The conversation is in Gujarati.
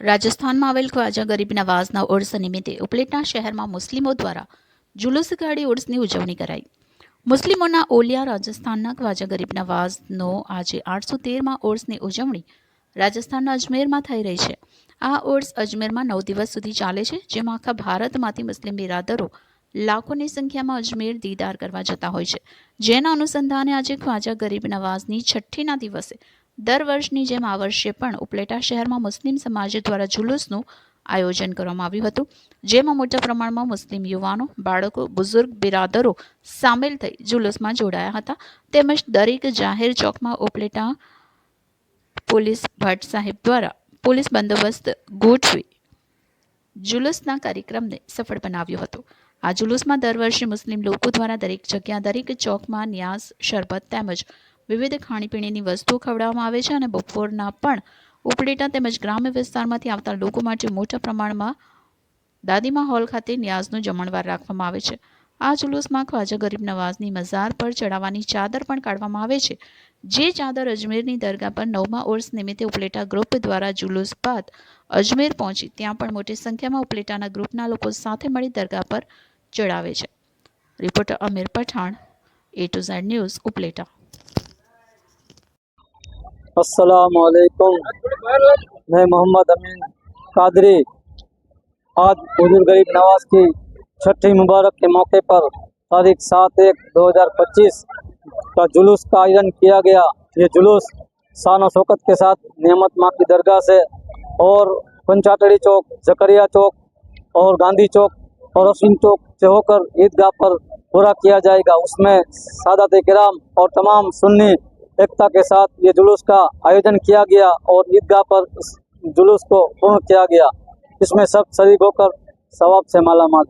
રાજસ્થાનમાં આવેલ ખ્વાજા ગરીબ નવાઝના ઉર્સ નિમિત્તે ઉપલેટના શહેરમાં મુસ્લિમો દ્વારા જુલુસ કાઢી ઉર્સની ઉજવણી કરાઈ. મુસ્લિમોના ઓલિયા રાજસ્થાનના ખ્વાજા ગરીબ નવાઝનો આજે આઠસો તેરમાં ઉર્સની ઉજવણી રાજસ્થાનના અજમેરમાં થઈ રહી છે. આ ઉર્સ અજમેરમાં નવ દિવસ સુધી ચાલે છે, જેમાં આખા ભારતમાંથી મુસ્લિમ બિરાદરો લાખોની સંખ્યામાં અજમેર દીદાર કરવા જતા હોય છે. જેના અનુસંધાને આજે ખ્વાજા ગરીબ નવાઝની છઠ્ઠીના દિવસે દર વર્ષની જેમ આ વર્ષે પણ ઉપલેટા શહેરમાં મુસ્લિમ સમાજ દ્વારા જુલુસનું આયોજન કરવામાં આવ્યું હતું, જેમાં મોટા પ્રમાણમાં મુસ્લિમ યુવાનો, બાળકો, બુઝુર્ગ, બિરાદરો સામેલ થઈ જુલુસમાં જોડાયા હતા. તેમજ દરેક જાહેર ચોકમાં ઉપલેટા પોલીસ ભટ્ટ સાહેબ દ્વારા પોલીસ બંદોબસ્ત ગોઠવી જુલુસના કાર્યક્રમને સફળ બનાવ્યો હતો. આ જુલુસમાં દર વર્ષે મુસ્લિમ લોકો દ્વારા દરેક જગ્યા, દરેક ચોકમાં ન્યાસ, શરબત તેમજ વિવિધ ખાણીપીણીની વસ્તુઓ ખવડાવવામાં આવે છે અને બપોરના પણ ઉપલેટા તેમજ ગ્રામ્ય વિસ્તારમાંથી આવતા લોકો માટે મોટા પ્રમાણમાં દાદીમા હોલ ખાતે ન્યાઝનું જમણવાર રાખવામાં આવે છે. આ જુલુસમાં ખ્વાજા ગરીબ નવાઝની મઝાર પર ચડાવવાની ચાદર પણ કાઢવામાં આવે છે. જે ચાદર અજમેરની દરગાહ પર નવમા ઓર્સ નિમિત્તે ઉપલેટા ગ્રુપ દ્વારા જુલુસ બાદ અજમેર પહોંચી, ત્યાં પણ મોટી સંખ્યામાં ઉપલેટાના ગ્રુપના લોકો સાથે મળી દરગાહ પર ચડાવે છે. Reporter Amir Pathan A to Z news Upleta. असलकुम मैं मोहम्मद अमीन कादरी, आज हजूर गरीब नवाज़ की छठी मुबारक के मौके पर तारीख सात एक दो हज़ार पच्चीस का जुलूस का आयोजन किया गया। ये जुलूस शान शौकत के साथ नियमत माँ की दरगाह से और पंचाटड़ी चौक, जकरिया चौक और गांधी चौक और अश्विन चौक से होकर ईदगाह पर पूरा किया जाएगा। उसमें सादात कराम और तमाम सुन्नी एकता के साथ ये जुलूस का आयोजन किया गया और ईदगाह पर इस जुलूस को पूर्ण किया गया इसमें सब शरीक होकर सवाब से माला माल